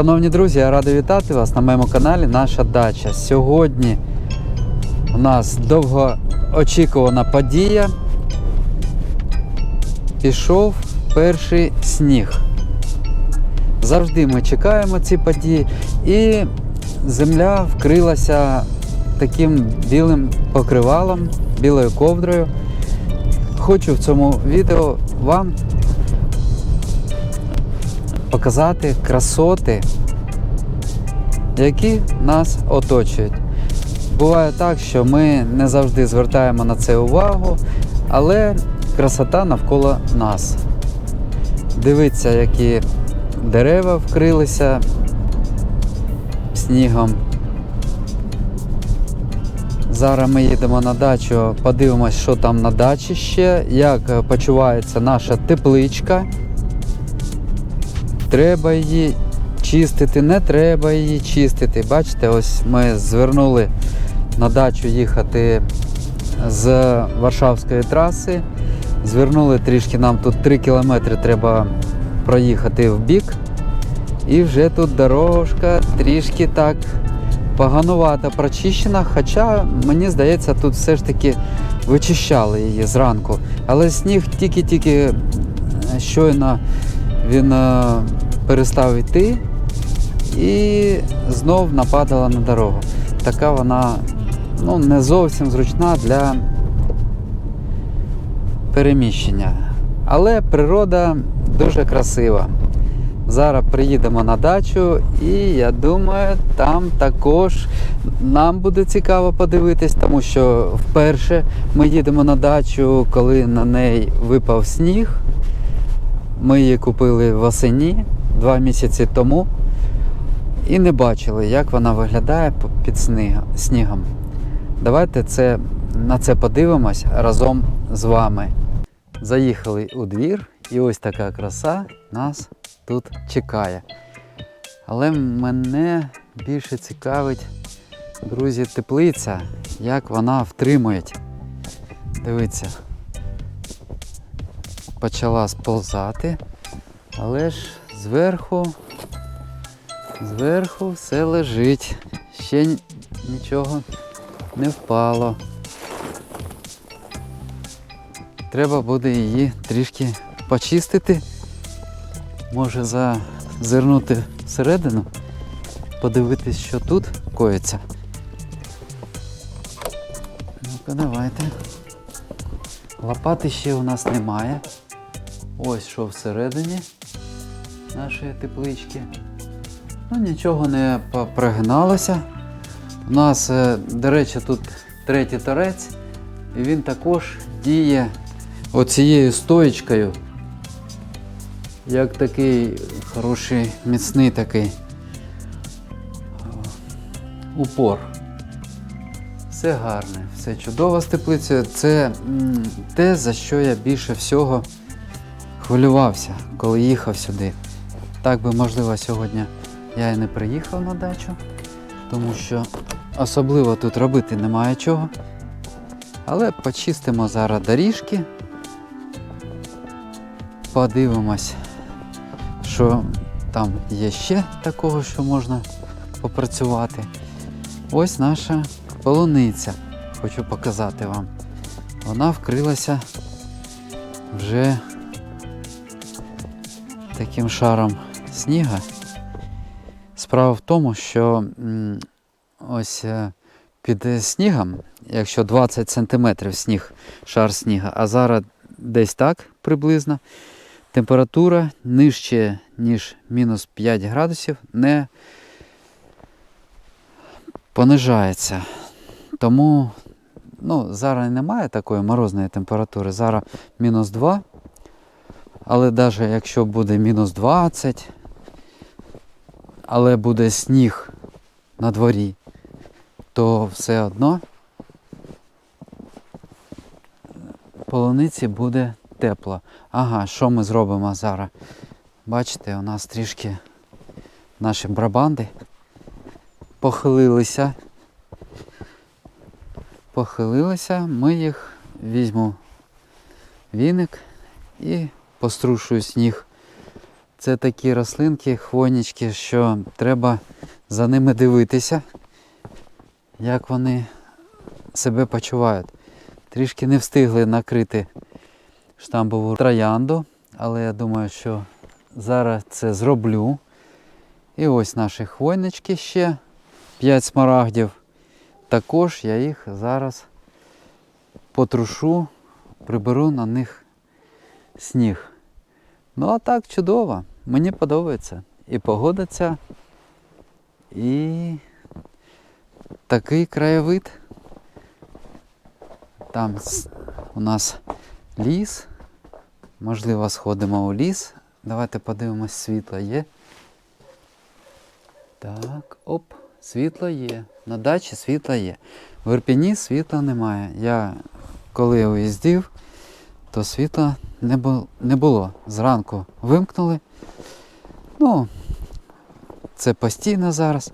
Шановні друзі, я радий вітати вас на моєму каналі Наша Дача. Сьогодні у нас довгоочікувана подія. Пішов перший сніг. Завжди ми чекаємо ці події, і земля вкрилася таким білим покривалом, білою ковдрою. Хочу в цьому відео вам показати красоти, які нас оточують. Буває так, що ми не завжди звертаємо на це увагу, але красота навколо нас. Дивіться, які дерева вкрилися снігом. Зараз ми їдемо на дачу, подивимось, що там на дачі ще, як почувається наша тепличка. Треба її чистити, не треба її чистити. Бачите, ось ми звернули на дачу їхати з Варшавської траси. Звернули трішки, нам тут 3 кілометри треба проїхати в бік. І вже тут дорожка трішки так поганувато прочищена, хоча мені здається, тут все ж таки вичищали її зранку. Але сніг тільки-тільки е, щойно він е, перестав йти і знов нападала на дорогу. Така вона ну, не зовсім зручна для переміщення. Але природа дуже красива. Зараз приїдемо на дачу, і я думаю, там також нам буде цікаво подивитись, тому що вперше ми їдемо на дачу, коли на неї випав сніг. Ми її купили восені два місяці тому і не бачили, як вона виглядає під снігом. Давайте це, на це подивимось разом з вами. Заїхали у двір, і ось така краса нас тут чекає. Але мене більше цікавить, друзі, теплиця, як вона втримує. Дивіться, почала сползати, але ж зверху, зверху все лежить. Ще нічого не впало. Треба буде її трішки почистити. Може зазирнути всередину, подивитись, що тут коїться. Ну-ка, давайте. Лопати ще у нас немає. Ось що всередині нашої теплички. Ну, нічого не прогиналося. У нас, е, до речі, тут третій торець, і він також діє оцією стоїчкою. Як такий хороший, міцний такий е, упор. Все гарне, все чудово з теплицею. Це те, за що я більше всього хвилювався, коли їхав сюди. Так би, можливо, сьогодні я і не приїхав на дачу, тому що особливо тут робити немає чого. Але почистимо зараз доріжки, подивимось, що там є ще такого, що можна попрацювати. Ось наша полуниця. Хочу показати вам. Вона вкрилася вже таким шаром сніга. Справа в тому, що ось е, під снігом, якщо 20 см сніг, шар сніга, а зараз десь так приблизно, температура нижче, ніж мінус 5 градусів, не понижається. Тому ну, зараз немає такої морозної температури, зараз мінус 2. Але навіть якщо буде мінус 20, але буде сніг на дворі, то все одно полуниці буде тепло. Ага, що ми зробимо зараз? Бачите, у нас трішки наші брабанди похилилися. Похилилися, ми їх візьму віник і пострушую сніг Це такі рослинки, хвойнички, що треба за ними дивитися, як вони себе почувають. Трішки не встигли накрити штамбову троянду, але я думаю, що зараз це зроблю. І ось наші хвойнички ще 5 смарагдів. Також я їх зараз потрушу, приберу на них сніг. Ну а так чудово. Мені подобається. І погода ця, і такий краєвид. Там у нас ліс. Можливо, сходимо у ліс. Давайте подивимось, світло є. Так, оп, світло є. На дачі світло є. В Ірпіні світла немає. Я коли уїздив, то світла не, бу- не було. Зранку вимкнули. Ну, це постійно зараз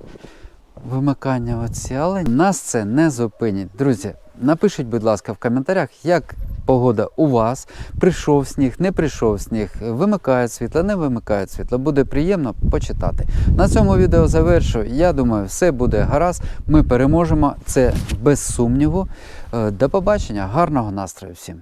вимикання оці, але нас це не зупинить. Друзі, напишіть, будь ласка, в коментарях, як погода у вас, прийшов сніг, не прийшов сніг, вимикають світло, не вимикають світло. Буде приємно почитати. На цьому відео завершу. Я думаю, все буде гаразд. Ми переможемо. Це без сумніву. Е, До побачення, гарного настрою всім!